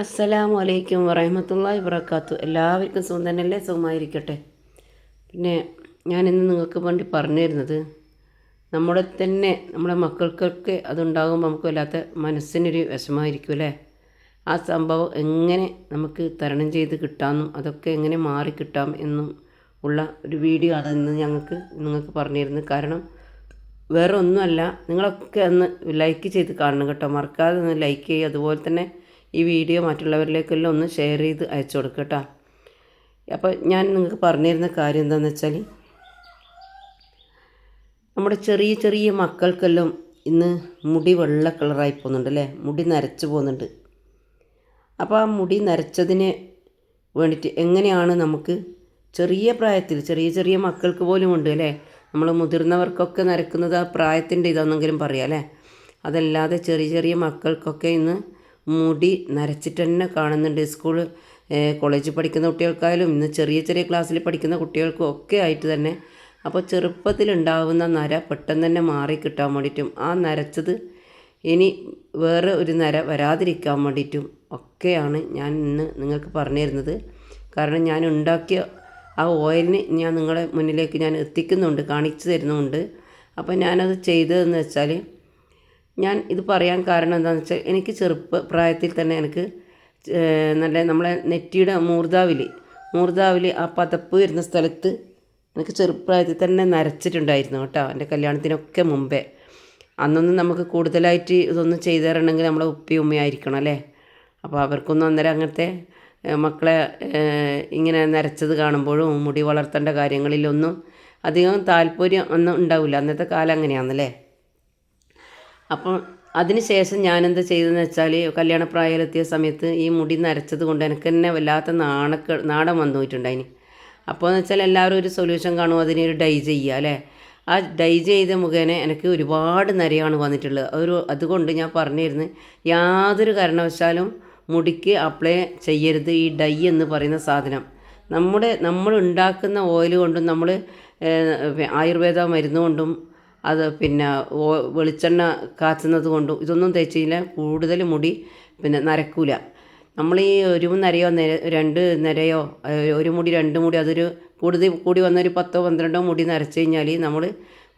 അസ്സലാമു അലൈക്കും വറഹമത്തല്ലാഹി ഇബ്രക്കാത്തു എല്ലാവർക്കും സുഖം തന്നെയല്ലേ? സുഖമായിരിക്കട്ടെ. പിന്നെ ഞാൻ ഇന്ന് നിങ്ങൾക്ക് വേണ്ടി പറഞ്ഞു തരുന്നത് നമ്മുടെ തന്നെ നമ്മുടെ മക്കൾക്കൊക്കെ അതുണ്ടാകുമ്പോൾ നമുക്ക് വല്ലാത്ത മനസ്സിനൊരു വിഷമമായിരിക്കും അല്ലേ? ആ സംഭവം എങ്ങനെ നമുക്ക് തരണം ചെയ്ത് കിട്ടാമെന്നും അതൊക്കെ എങ്ങനെ മാറി കിട്ടാം എന്നും ഉള്ള ഒരു വീഡിയോ ആണ് ഇന്ന് ഞങ്ങൾക്ക് നിങ്ങൾക്ക് പറഞ്ഞു തരുന്നത് കാരണം വേറെ ഒന്നുമല്ല നിങ്ങളൊക്കെ ഒന്ന് ലൈക്ക് ചെയ്ത് കാണണം കേട്ടോ. മറക്കാതെ ഒന്ന് ലൈക്ക് ചെയ്യുക. അതുപോലെ തന്നെ ഈ വീഡിയോ മറ്റുള്ളവരിലേക്കെല്ലാം ഒന്ന് ഷെയർ ചെയ്ത് അയച്ചു കൊടുക്കുക അപ്പോൾ ഞാൻ നിങ്ങൾക്ക് പറഞ്ഞിരുന്ന കാര്യം എന്താണെന്ന് വെച്ചാൽ നമ്മുടെ ചെറിയ ചെറിയ മക്കൾക്കെല്ലാം ഇന്ന് മുടി വെള്ള കളറായി പോകുന്നുണ്ട് അല്ലേ? മുടി നരച്ചു പോകുന്നുണ്ട്. അപ്പോൾ ആ മുടി നരച്ചതിന് വേണ്ടിയിട്ട് എങ്ങനെയാണ് നമുക്ക് ചെറിയ പ്രായത്തിൽ ചെറിയ ചെറിയ മക്കൾക്ക് പോലും ഉണ്ട് അല്ലേ? നമ്മൾ മുതിർന്നവർക്കൊക്കെ നരക്കുന്നത് ആ പ്രായത്തിന്റെ ഇതാണെന്നെങ്കിലും പറയാം അല്ലേ? അതല്ലാതെ ചെറിയ ചെറിയ മക്കൾക്കൊക്കെ ഇന്ന് മുടി നരച്ചിട്ട് തന്നെ കാണുന്നുണ്ട്. സ്കൂൾ കോളേജിൽ പഠിക്കുന്ന കുട്ടികൾക്കായാലും ഇന്ന് ചെറിയ ചെറിയ ക്ലാസ്സിൽ പഠിക്കുന്ന കുട്ടികൾക്കും ഒക്കെ ആയിട്ട് തന്നെ അപ്പോൾ ചെറുപ്പത്തിലുണ്ടാവുന്ന നര പെട്ടെന്ന് തന്നെ മാറി കിട്ടാൻ വേണ്ടിയിട്ടും ആ നരച്ചത് ഇനി വേറെ ഒരു നര വരാതിരിക്കാൻ വേണ്ടിയിട്ടും ഒക്കെയാണ് ഞാൻ ഇന്ന് നിങ്ങൾക്ക് പറഞ്ഞു തരുന്നത്. കാരണം ഞാൻ ഉണ്ടാക്കിയ ആ ഓയിലിന് ഞാൻ നിങ്ങളെ മുന്നിലേക്ക് ഞാൻ എത്തിക്കുന്നുണ്ട് കാണിച്ചു തരുന്നുണ്ട്. അപ്പോൾ ഞാനത് ചെയ്തതെന്ന് വെച്ചാൽ ഞാൻ ഇത് പറയാൻ കാരണം എന്താണെന്ന് വെച്ചാൽ എനിക്ക് ചെറുപ്പ പ്രായത്തിൽ തന്നെ എനിക്ക് നല്ല നമ്മളെ നെറ്റിയുടെ മൂർദാവിലി മൂർദാവിലി ആ പതപ്പ് വരുന്ന സ്ഥലത്ത് എനിക്ക് ചെറുപ്രായത്തിൽ തന്നെ നരച്ചിട്ടുണ്ടായിരുന്നു കേട്ടോ എന്റെ കല്യാണത്തിനൊക്കെ മുമ്പേ. അന്നൊന്നും നമുക്ക് കൂടുതലായിട്ട് ഇതൊന്നും ചെയ്തു തരണമെങ്കിൽ നമ്മളെ ഉപ്പി ഉമ്മയായിരിക്കണം അല്ലേ? അപ്പോൾ അവർക്കൊന്നും അന്നേരം അങ്ങനത്തെ മക്കളെ ഇങ്ങനെ നരച്ചത് കാണുമ്പോഴും മുടി വളർത്തേണ്ട കാര്യങ്ങളിലൊന്നും അധികം താല്പര്യം ഒന്നും ഉണ്ടാവില്ല. അന്നത്തെ കാലം അങ്ങനെയാണല്ലേ അപ്പം അതിനുശേഷം ഞാനെന്താ ചെയ്തതെന്ന് വെച്ചാൽ കല്യാണപ്രായത്തിലെത്തിയ സമയത്ത് ഈ മുടി നരച്ചത് കൊണ്ട് എനിക്ക് തന്നെ വല്ലാത്ത നാണക്ക നാടൻ വന്നു പോയിട്ടുണ്ടായിന് അപ്പോൾ എന്ന് വെച്ചാൽ എല്ലാവരും ഒരു സൊല്യൂഷൻ കാണും അതിനൊരു ഡൈ ചെയ്യുക അല്ലേ? ആ ഡൈ ചെയ്ത മുഖേന എനിക്ക് ഒരുപാട് നരയാണ് വന്നിട്ടുള്ളത്. ഒരു അതുകൊണ്ട് ഞാൻ പറഞ്ഞിരുന്നു യാതൊരു കാരണവശാലും മുടിക്ക് അപ്ലൈ ചെയ്യരുത് ഈ ഡൈ എന്ന് പറയുന്ന സാധനം. നമ്മുടെ നമ്മൾ ഉണ്ടാക്കുന്ന ഓയിൽ കൊണ്ടും നമ്മൾ ആയുർവേദ മരുന്ന് കൊണ്ടും അത് പിന്നെ വെളിച്ചെണ്ണ കാച്ചുന്നത് കൊണ്ടും ഇതൊന്നും തേച്ച് കഴിഞ്ഞാൽ കൂടുതൽ മുടി പിന്നെ നരക്കൂല. നമ്മൾ ഈ ഒരു നരയോ നിര രണ്ട് നിരയോ ഒരു മുടി രണ്ട് മുടി അതൊരു കൂടുതൽ കൂടി വന്ന ഒരു പത്തോ പന്ത്രണ്ടോ മുടി നരച്ച് കഴിഞ്ഞാൽ നമ്മൾ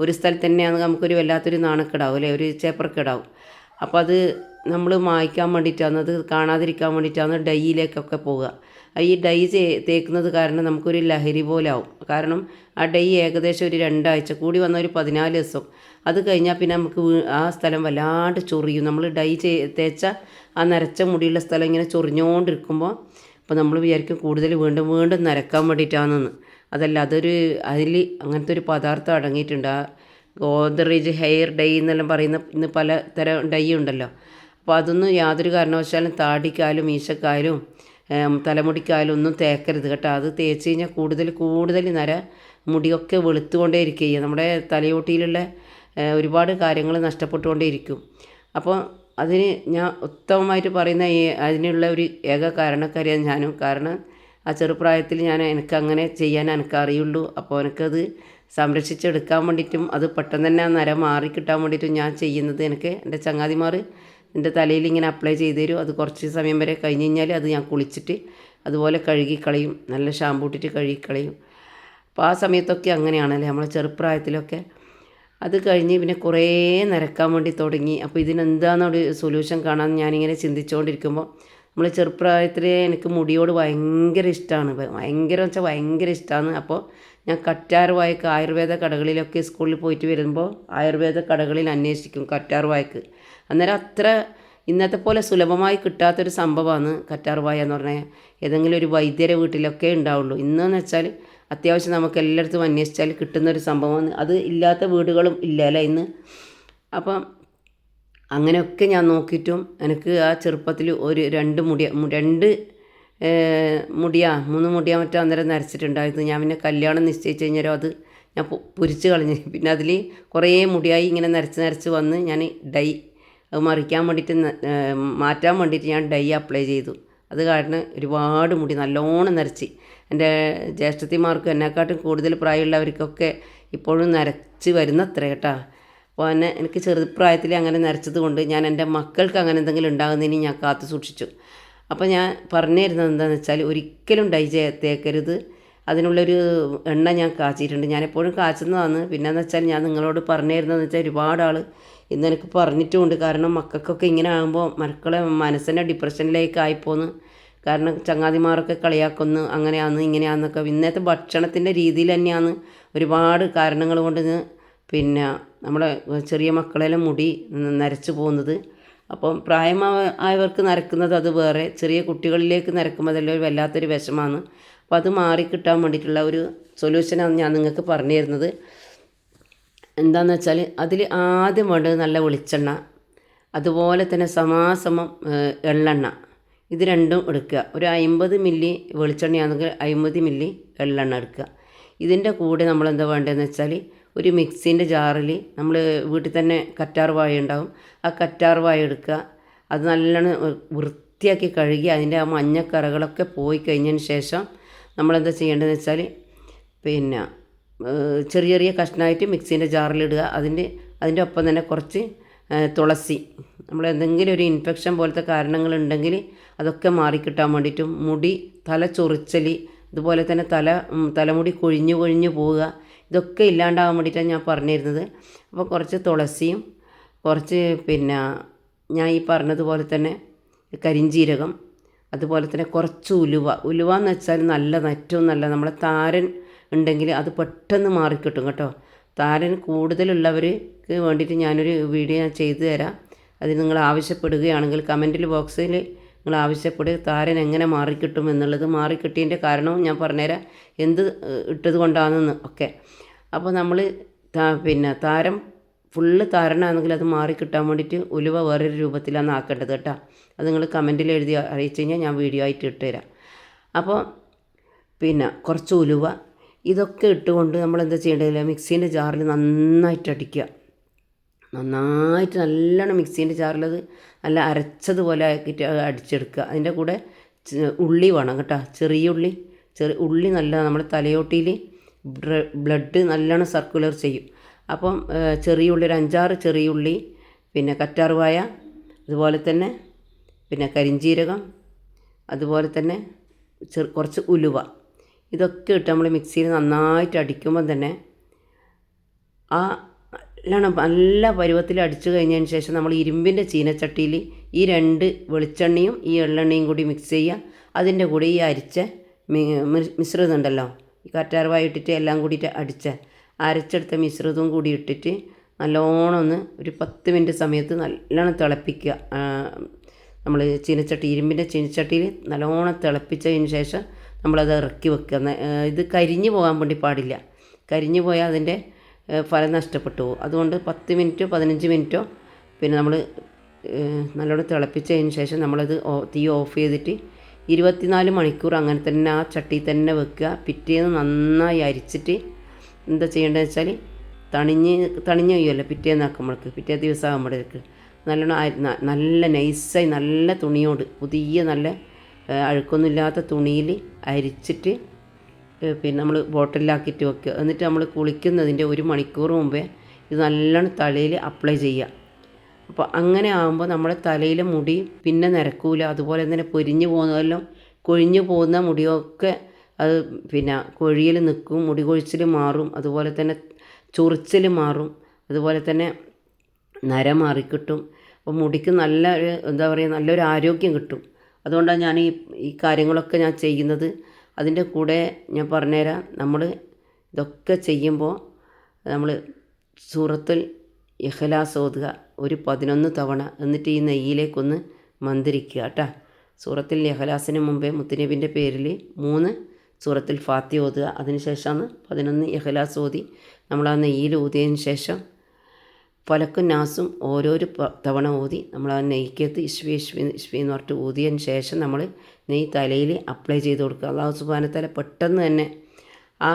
ഒരു സ്ഥലത്ത് തന്നെയാണ് നമുക്കൊരു വല്ലാത്തൊരു നാണക്കേടാവും അല്ലേ? ഒരു ചേപ്പറക്കെടാവും അപ്പോൾ അത് നമ്മൾ മായ്ക്കാൻ വേണ്ടിയിട്ടാണ് അത് കാണാതിരിക്കാൻ വേണ്ടിയിട്ടാണ് ഡൈയിലേക്കൊക്കെ പോവുക. ഈ ഡൈ തേക്കുന്നത് കാരണം നമുക്കൊരു ലഹരി പോലെ ആവും കാരണം ആ ഡൈ ഏകദേശം ഒരു രണ്ടാഴ്ച കൂടി വന്ന ഒരു പതിനാല് ദിവസം. അത് കഴിഞ്ഞാൽ പിന്നെ നമുക്ക് ആ സ്ഥലം വല്ലാണ്ട് ചൊറിയും. നമ്മൾ ഡൈ തേച്ച ആ നരച്ച മുടിയുള്ള സ്ഥലം ഇങ്ങനെ ചൊറിഞ്ഞുകൊണ്ടിരിക്കുമ്പോൾ അപ്പോൾ നമ്മൾ വിചാരിക്കും കൂടുതൽ വീണ്ടും വീണ്ടും നരക്കാൻ വേണ്ടിയിട്ടാണെന്ന്. അതല്ല അതൊരു അതിൽ അങ്ങനത്തെ ഒരു പദാർത്ഥം അടങ്ങിയിട്ടുണ്ട്. ആ ഗോദ്രേജ് ഹെയർ ഡൈ എന്നെല്ലാം പറയുന്ന ഇന്ന് പല തരം ഡൈ ഉണ്ടല്ലോ. അപ്പോൾ അതൊന്നും യാതൊരു കാരണവശാലും താടിക്കായാലും മീശക്കായാലും തലമുടിക്കായാലും ഒന്നും തേക്കരുത് കേട്ടോ. അത് തേച്ച് കഴിഞ്ഞാൽ കൂടുതൽ കൂടുതൽ നര മുടിയൊക്കെ വെളുത്തുകൊണ്ടേ ഇരിക്കുക നമ്മുടെ തലയോട്ടിയിലുള്ള ഒരുപാട് കാര്യങ്ങൾ നഷ്ടപ്പെട്ടുകൊണ്ടേ ഇരിക്കും അപ്പോൾ അതിന് ഞാൻ ഉത്തമമായിട്ട് പറയുന്ന ഈ അതിനുള്ള ഒരു ഏക കാരണക്കാരിയാണ് ഞാനും. കാരണം ആ ചെറുപ്രായത്തിൽ ഞാൻ എനിക്ക് അങ്ങനെ ചെയ്യാൻ എനിക്ക് അറിയുള്ളൂ അപ്പോൾ എനിക്കത് സംരക്ഷിച്ചെടുക്കാൻ വേണ്ടിയിട്ടും അത് പെട്ടെന്ന് തന്നെ ആ നര മാറി കിട്ടാൻ വേണ്ടിയിട്ടും ഞാൻ ചെയ്യുന്നത് എനിക്ക് എന്റെ ചങ്ങാതിമാർ എന്റെ തലയിൽ ഇങ്ങനെ അപ്ലൈ ചെയ്ത് തരും. അത് കുറച്ച് സമയം വരെ കഴിഞ്ഞ് കഴിഞ്ഞാൽ അത് ഞാൻ കുളിച്ചിട്ട് അതുപോലെ കഴുകിക്കളയും. നല്ല ഷാമ്പൂ ഇട്ടിട്ട് കഴുകിക്കളയും. അപ്പോൾ ആ സമയത്തൊക്കെ അങ്ങനെയാണല്ലേ നമ്മളെ ചെറുപ്രായത്തിലൊക്കെ. അത് കഴിഞ്ഞ് പിന്നെ കുറേ നരക്കാൻ വേണ്ടി തുടങ്ങി. അപ്പോൾ ഇതിനെന്താണെന്നൊരു സൊല്യൂഷൻ കാണാൻ ഞാനിങ്ങനെ ചിന്തിച്ചുകൊണ്ടിരിക്കുമ്പോൾ നമ്മൾ ചെറുപ്രായത്തിൽ എനിക്ക് മുടിയോട് ഭയങ്കര ഇഷ്ടമാണ് ഭയങ്കര വെച്ചാൽ ഭയങ്കര ഇഷ്ടമാണ് അപ്പോൾ ഞാൻ കറ്റാർ വായക്ക് ആയുർവേദ കടകളിലൊക്കെ സ്കൂളിൽ പോയിട്ട് വരുമ്പോൾ ആയുർവേദ കടകളിൽ അന്വേഷിക്കും കറ്റാർ വായക്ക്. അന്നേരം അത്ര ഇന്നത്തെ പോലെ സുലഭമായി കിട്ടാത്തൊരു സംഭവമാണ് കറ്റാർ വായ എന്ന് പറഞ്ഞാൽ ഏതെങ്കിലും ഒരു വൈദ്യരെ വീട്ടിലൊക്കെ ഉണ്ടാവുള്ളൂ. ഇന്നെന്ന് വെച്ചാൽ അത്യാവശ്യം നമുക്ക് എല്ലായിടത്തും അന്വേഷിച്ചാൽ കിട്ടുന്നൊരു സംഭവമാണ്. അത് ഇല്ലാത്ത വീടുകളും ഇല്ല അല്ലേ ഇന്ന്? അപ്പം അങ്ങനെയൊക്കെ ഞാൻ നോക്കിയിട്ടും എനിക്ക് ആ ചെറുപ്പത്തിൽ ഒരു രണ്ട് മുടി രണ്ട് മുടിയാ മൂന്ന് മുടിയാ മറ്റോ അന്നേരം നരച്ചിട്ടുണ്ടായിരുന്നു. ഞാൻ പിന്നെ കല്യാണം നിശ്ചയിച്ച് കഴിഞ്ഞാലും അത് ഞാൻ പൊരിച്ച് കളഞ്ഞു. പിന്നെ അതിൽ കുറേ മുടിയായി ഇങ്ങനെ നരച്ച് നരച്ച് വന്ന് ഞാൻ ഡൈ അത് മറിക്കാൻ വേണ്ടിയിട്ട് മാറ്റാൻ വേണ്ടിയിട്ട് ഞാൻ ഡൈ അപ്ലൈ ചെയ്തു. അത് കാരണം ഒരുപാട് മുടി നല്ലോണം നരച്ച്. എന്റെ ജ്യേഷ്ഠത്തിമാർക്കും എന്നെക്കാട്ടും കൂടുതൽ പ്രായമുള്ളവർക്കൊക്കെ ഇപ്പോഴും നരച്ച് വരുന്ന അത്ര കേട്ടാ. അപ്പോൾ എന്നെ എനിക്ക് ചെറുപ്രായത്തിൽ അങ്ങനെ നരച്ചത് കൊണ്ട് ഞാൻ എന്റെ മക്കൾക്ക് അങ്ങനെ എന്തെങ്കിലും ഉണ്ടാകുന്നതിന് ഞാൻ കാത്തു സൂക്ഷിച്ചു. അപ്പോൾ ഞാൻ പറഞ്ഞു തരുന്നത് എന്താണെന്ന് വെച്ചാൽ ഒരിക്കലും ഡൈ തേക്കരുത് അതിനുള്ളൊരു എണ്ണ ഞാൻ കാച്ചിയിട്ടുണ്ട്. ഞാൻ എപ്പോഴും കാച്ചുന്നതാണ്. പിന്നെയെന്ന് വെച്ചാൽ ഞാൻ നിങ്ങളോട് പറഞ്ഞു തരുന്നതെന്ന് വെച്ചാൽ ഒരുപാട് ആൾ ഇന്ന് എനിക്ക് പറഞ്ഞിട്ടുമുണ്ട്. കാരണം മക്കൾക്കൊക്കെ ഇങ്ങനെ ആകുമ്പോൾ മക്കളെ മനസ്സിനെ ഡിപ്രഷനിലേക്ക് ആയിപ്പോന്ന്. കാരണം ചങ്ങാതിമാരൊക്കെ കളിയാക്കുന്നു. അങ്ങനെയാന്ന് ഇങ്ങനെയാന്നൊക്കെ. ഇന്നത്തെ ഭക്ഷണത്തിന്റെ രീതിയിൽ തന്നെയാണ് ഒരുപാട് കാരണങ്ങൾ കൊണ്ട് പിന്നെ നമ്മളെ ചെറിയ മക്കളെല്ലാം മുടി നരച്ചു പോകുന്നത്. അപ്പം പ്രായമായവർക്ക് നരക്കുന്നത് അത് വേറെ ചെറിയ കുട്ടികളിലേക്ക് നരക്കുമ്പോൾ ഒരു വല്ലാത്തൊരു വിഷമാണ്. അപ്പം അത് മാറിക്കിട്ടാൻ വേണ്ടിയിട്ടുള്ള ഒരു സൊല്യൂഷനാണ് ഞാൻ നിങ്ങൾക്ക് പറഞ്ഞു തരുന്നത് എന്താണെന്ന് വെച്ചാൽ അതിൽ ആദ്യം വേണ്ടത് നല്ല വെളിച്ചെണ്ണ അതുപോലെ തന്നെ സമാസമം എള്ളെണ്ണ. ഇത് രണ്ടും എടുക്കുക. ഒരു അമ്പത് മില്ലി വെളിച്ചെണ്ണയാണെങ്കിൽ അമ്പത് മില്ലി എള്ളെണ്ണ എടുക്കുക. ഇതിന്റെ കൂടെ നമ്മൾ എന്താ വേണ്ടതെന്ന് വെച്ചാൽ ഒരു മിക്സിന്റെ ജാറിൽ നമ്മൾ വീട്ടിൽ തന്നെ കറ്റാർ വാഴ ഉണ്ടാവും. ആ കറ്റാർ വാഴ എടുക്കുക. അത് നല്ലോണം വൃത്തിയാക്കി കഴുകി അതിന്റെ ആ മഞ്ഞക്കറകളൊക്കെ പോയി കഴിഞ്ഞതിന് ശേഷം നമ്മളെന്താ ചെയ്യേണ്ടതെന്ന് വെച്ചാൽ പിന്നെ ചെറിയ ചെറിയ കഷ്ണമായിട്ട് മിക്സീന്റെ ജാറിലിടുക അതിന്റെ അതിന്റെ ഒപ്പം തന്നെ കുറച്ച് തുളസി. നമ്മൾ എന്തെങ്കിലും ഒരു ഇൻഫെക്ഷൻ പോലത്തെ കാരണങ്ങളുണ്ടെങ്കിൽ അതൊക്കെ മാറിക്കിട്ടാൻ വേണ്ടിയിട്ടും മുടി തല ചൊറിച്ചൽ അതുപോലെ തന്നെ തല തലമുടി കൊഴിഞ്ഞു കൊഴിഞ്ഞു പോവുക. ഇതൊക്കെ ഇല്ലാണ്ടാവാൻ വേണ്ടിയിട്ടാണ് ഞാൻ പറഞ്ഞിരുന്നത്. അപ്പോൾ കുറച്ച് തുളസിയും കുറച്ച് പിന്നെ ഞാൻ ഈ പറഞ്ഞതുപോലെ തന്നെ കരിഞ്ജീരകം അതുപോലെ തന്നെ കുറച്ച് ഉലുവ. ഉലുവ എന്ന് വെച്ചാൽ നല്ലതാണ് ഏറ്റവും നല്ല. നമ്മളെ താരൻ ഉണ്ടെങ്കിൽ അത് പെട്ടെന്ന് മാറിക്കിട്ടും കേട്ടോ. താരൻ കൂടുതലുള്ളവർക്ക് വേണ്ടിയിട്ട് ഞാനൊരു വീഡിയോ ഞാൻ ചെയ്തു തരാം. അത് നിങ്ങൾ ആവശ്യപ്പെടുകയാണെങ്കിൽ കമന്റിൽ ബോക്സിൽ നിങ്ങൾ ആവശ്യപ്പെടുക താരൻ എങ്ങനെ മാറിക്കിട്ടും എന്നുള്ളത് മാറിക്കിട്ടിയതിന്റെ കാരണവും ഞാൻ പറഞ്ഞുതരാം. എന്ത് ഇട്ടത് കൊണ്ടാണെന്ന് ഒക്കെ. അപ്പോൾ നമ്മൾ പിന്നെ താരം ഫുള്ള് താരനാണെങ്കിൽ അത് മാറി കിട്ടാൻ വേണ്ടിയിട്ട് ഉലുവ വേറൊരു രൂപത്തിലാണ് ആക്കേണ്ടത് കേട്ടോ. അത് നിങ്ങൾ കമന്റിൽ എഴുതി അറിയിച്ചു കഴിഞ്ഞാൽ ഞാൻ വീഡിയോ ആയിട്ട് ഇട്ടുതരാം അപ്പോൾ പിന്നെ കുറച്ച് ഉലുവ ഇതൊക്കെ ഇട്ടുകൊണ്ട് നമ്മൾ എന്താ ചെയ്യേണ്ടതില്ല മിക്സീന്റെ ജാറിൽ നന്നായിട്ട് അടിക്കുക. നന്നായിട്ട് നല്ലോണം മിക്സീന്റെ ജാറിലത് നല്ല അരച്ചതുപോലെ ആക്കിയിട്ട് അടിച്ചെടുക്കുക. അതിന്റെ കൂടെ ഉള്ളി വേണം കേട്ടോ. ചെറിയ ഉള്ളി ചെറിയ ഉള്ളി നല്ല നമ്മുടെ തലയോട്ടിയിൽ ബ്ലഡ് നല്ലോണം സർക്കുലർ ചെയ്യും. അപ്പം ചെറിയ ഉള്ളി ഒരു അഞ്ചാറ് ചെറിയ ഉള്ളി പിന്നെ കറ്റാർവായ അതുപോലെ തന്നെ പിന്നെ കരിഞ്ചീരകം അതുപോലെ തന്നെ ചെറു കുറച്ച് ഉലുവ. ഇതൊക്കെ ഇട്ട് നമ്മൾ മിക്സിയിൽ നന്നായിട്ട് അടിക്കുമ്പം തന്നെ ആ നല്ലോണം നല്ല പരുവത്തിൽ അടിച്ചു കഴിഞ്ഞതിന് ശേഷം നമ്മൾ ഇരുമ്പിന്റെ ചീനച്ചട്ടിയിൽ ഈ രണ്ട് വെളിച്ചെണ്ണയും ഈ എള്ളെണ്ണയും കൂടി മിക്സ് ചെയ്യുക. അതിന്റെ കൂടെ ഈ അരിച്ച മിശ്രിതം ഉണ്ടല്ലോ. ഈ കറ്റാർവായ ഇട്ടിട്ട് എല്ലാം കൂടിയിട്ട് അടിച്ച അരച്ചെടുത്ത മിശ്രിതവും കൂടി ഇട്ടിട്ട് നല്ലോണം ഒന്ന് ഒരു പത്ത് മിനിറ്റ് സമയത്ത് നല്ലോണം തിളപ്പിക്കുക. നമ്മൾ ചീനച്ചട്ടി ഇരുമ്പിന്റെ ചീനച്ചട്ടിയിൽ നല്ലോണം തിളപ്പിച്ചതിന് ശേഷം നമ്മളത് ഇറക്കി വെക്കുക. ഇത് കരിഞ്ഞു പോകാൻ വേണ്ടി പാടില്ല. കരിഞ്ഞു പോയാൽ അതിന്റെ ഫലം നഷ്ടപ്പെട്ടു. പോകും അതുകൊണ്ട് പത്ത് മിനിറ്റോ പതിനഞ്ച് മിനിറ്റോ പിന്നെ നമ്മൾ നല്ലോണം തിളപ്പിച്ചതിന് ശേഷം നമ്മളത് തീ ഓഫ് ചെയ്തിട്ട് ഇരുപത്തിനാല് മണിക്കൂർ അങ്ങനെ തന്നെ ആ ചട്ടി തന്നെ വെക്കുക. പിറ്റേന്ന് നന്നായി അരിച്ചിട്ട് എന്താ ചെയ്യേണ്ടതെന്ന് വെച്ചാൽ തണിഞ്ഞ് തണിഞ്ഞ് കഴിയുമല്ലോ പിറ്റേന്ന് ആക്കുമ്പോഴേക്ക് പിറ്റേ ദിവസം ആകുമ്പോഴേക്ക് നല്ലോണം നല്ല നൈസായി നല്ല തുണിയോട് പുതിയ നല്ല അഴുക്കൊന്നുമില്ലാത്ത തുണിയിൽ അരിച്ചിട്ട് പിന്നെ നമ്മൾ ബോട്ടിലാക്കിയിട്ട് വെക്കുക. എന്നിട്ട് നമ്മൾ കുളിക്കുന്നതിന്റെ ഒരു മണിക്കൂർ മുമ്പേ ഇത് നല്ലോണം തലയിൽ അപ്ലൈ ചെയ്യുക. അപ്പോൾ അങ്ങനെ ആകുമ്പോൾ നമ്മുടെ തലയിലെ മുടി പിന്നെ നിരക്കൂല. അതുപോലെ തന്നെ പൊരിഞ്ഞു പോകുന്നതെല്ലാം കൊഴിഞ്ഞു പോകുന്ന മുടിയൊക്കെ അത് പിന്നെ കൊഴിയൽ നിൽക്കും മുടി കൊഴിച്ചിൽ മാറും അതുപോലെ തന്നെ ചൊറിച്ചിൽ മാറും അതുപോലെ തന്നെ നര മാറിക്കിട്ടും അപ്പോൾ മുടിക്ക് നല്ല എന്താ പറയുക നല്ലൊരു ആരോഗ്യം കിട്ടും. അതുകൊണ്ടാണ് ഞാൻ ഈ ഈ കാര്യങ്ങളൊക്കെ ഞാൻ ചെയ്യുന്നത്. അതിന്റെ കൂടെ ഞാൻ പറഞ്ഞുതരാം. നമ്മൾ ഇതൊക്കെ ചെയ്യുമ്പോൾ നമ്മൾ സൂറത്തുൽ ഇഖ്ലാസ് ഓതുക ഒരു പതിനൊന്ന് തവണ. എന്നിട്ട് ഈ നെയ്യിലേക്കൊന്ന് മന്ത്രിക്കുക കേട്ടോ. സൂറത്തിൽ ഇഖ്ലാസിന് മുമ്പേ മുത്തനബിന്റെ പേരിൽ മൂന്ന് സൂറത്തിൽ ഫാത്തി ഓതുക. അതിനുശേഷമാണ് പതിനൊന്ന് ഇഖ്ലാസ് ഓതി. നമ്മൾ ആ നെയ്യിൽ ഊതിയതിന് ശേഷം ഫലക്കും നാസും ഓരോരോ തവണ ഊതി നമ്മൾ ആ നെയ്ക്കകത്ത് ഇഷ്വി ഇഷ്വി ഇഷ്വി എന്ന് പറഞ്ഞിട്ട് ഊതിയതിന് ശേഷം നമ്മൾ നെയ്യ് തലയിൽ അപ്ലൈ ചെയ്ത് കൊടുക്കുക. അള്ളാഹു സുബാനത്തല പെട്ടെന്ന് തന്നെ ആ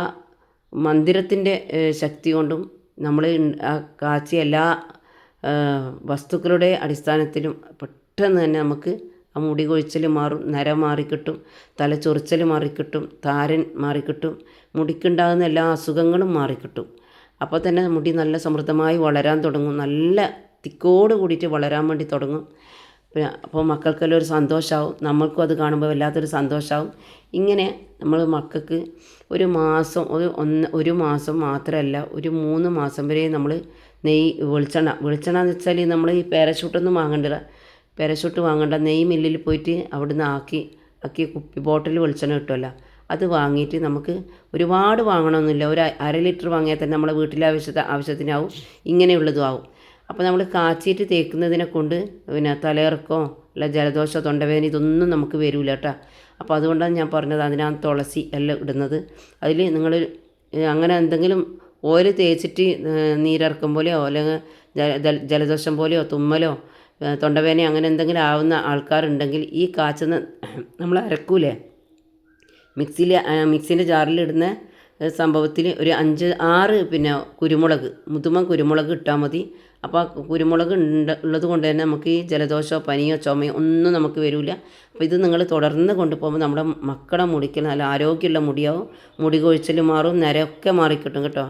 മന്ദിരത്തിന്റെ ശക്തി കൊണ്ടും നമ്മൾ ആ കാച്ചിയ എല്ലാ വസ്തുക്കളുടെ അടിസ്ഥാനത്തിലും പെട്ടെന്ന് തന്നെ നമുക്ക് ആ മുടി കൊഴിച്ചൽ മാറും നര മാറിക്കിട്ടും തലച്ചൊറിച്ചൽ മാറിക്കിട്ടും താരൻ മാറിക്കിട്ടും മുടിക്കുണ്ടാകുന്ന എല്ലാ അസുഖങ്ങളും മാറിക്കിട്ടും. അപ്പോൾ തന്നെ മുടി നല്ല സമൃദ്ധമായി വളരാൻ തുടങ്ങും. നല്ല തിക്കോട് കൂടിയിട്ട് വളരാൻ വേണ്ടി തുടങ്ങും. പിന്നെ അപ്പോൾ മക്കൾക്കെല്ലാം ഒരു സന്തോഷമാവും നമ്മൾക്കും അത് കാണുമ്പോൾ വല്ലാത്തൊരു സന്തോഷമാവും ഇങ്ങനെ നമ്മൾ മക്കൾക്ക് ഒരു മാസം ഒരു ഒന്ന് ഒരു മാസം മാത്രമല്ല ഒരു മൂന്ന് മാസം വരെ നമ്മൾ നെയ് വെളിച്ചെണ്ണ വെളിച്ചെണ്ണ എന്ന് വെച്ചാൽ നമ്മൾ ഈ പാരഷൂട്ടൊന്നും വാങ്ങണ്ട പാരഷൂട്ട് വാങ്ങണ്ട നെയ് മില്ലിൽ പോയിട്ട് അവിടുന്ന് ആക്കി ആക്കി കുപ്പി ബോട്ടിൽ വെളിച്ചെണ്ണ കിട്ടുമല്ലോ. അത് വാങ്ങിയിട്ട് നമുക്ക് ഒരുപാട് വാങ്ങണമെന്നില്ല ഒരു അര ലിറ്റർ വാങ്ങിയാൽ തന്നെ നമ്മുടെ വീട്ടിലെ ആവശ്യത്തെ ആവശ്യത്തിനാവും. ഇങ്ങനെയുള്ളതും ആവും. അപ്പോൾ നമ്മൾ കാച്ചിയിട്ട് തേക്കുന്നതിനെ കൊണ്ട് പിന്നെ തലയിറക്കോ അല്ല ജലദോഷമോ തൊണ്ടവേദന ഇതൊന്നും നമുക്ക് വരില്ല കേട്ടോ. അപ്പോൾ അതുകൊണ്ടാണ് ഞാൻ പറഞ്ഞത് അതിനകത്ത് തുളസി എല്ലാം ഇടുന്നത്. അതിൽ നിങ്ങൾ അങ്ങനെ എന്തെങ്കിലും ഓയിൽ തേച്ചിട്ട് നീരിറക്കും പോലെയോ അല്ലെങ്കിൽ ജല- ജല- ജലദോഷം പോലെയോ തുമ്മലോ തൊണ്ടവേദന അങ്ങനെ എന്തെങ്കിലും ആവുന്ന ആൾക്കാരുണ്ടെങ്കിൽ ഈ കാച്ചുന്ന നമ്മൾ അരക്കൂലേ? മിക്സിയിൽ മിക്സിന്റെ ജാറിലിടുന്ന സംഭവത്തിൽ ഒരു അഞ്ച് ആറ് പിന്നെ കുരുമുളക് മുതുമ കുരുമുളക് ഇട്ടാൽ മതി. അപ്പോൾ ആ കുരുമുളക് ഉണ്ട് ഉള്ളത് കൊണ്ട് തന്നെ നമുക്ക് ഈ ജലദോഷമോ പനിയോ ചുമയോ ഒന്നും നമുക്ക് വരില്ല. അപ്പോൾ ഇത് നിങ്ങൾ തുടർന്ന് കൊണ്ടുപോകുമ്പോൾ നമ്മുടെ മക്കളെ മുടിക്കൽ നല്ല ആരോഗ്യമുള്ള മുടിയാവും. മുടി കൊഴിച്ചിൽ മാറും നിരയൊക്കെ മാറിക്കിട്ടും കേട്ടോ.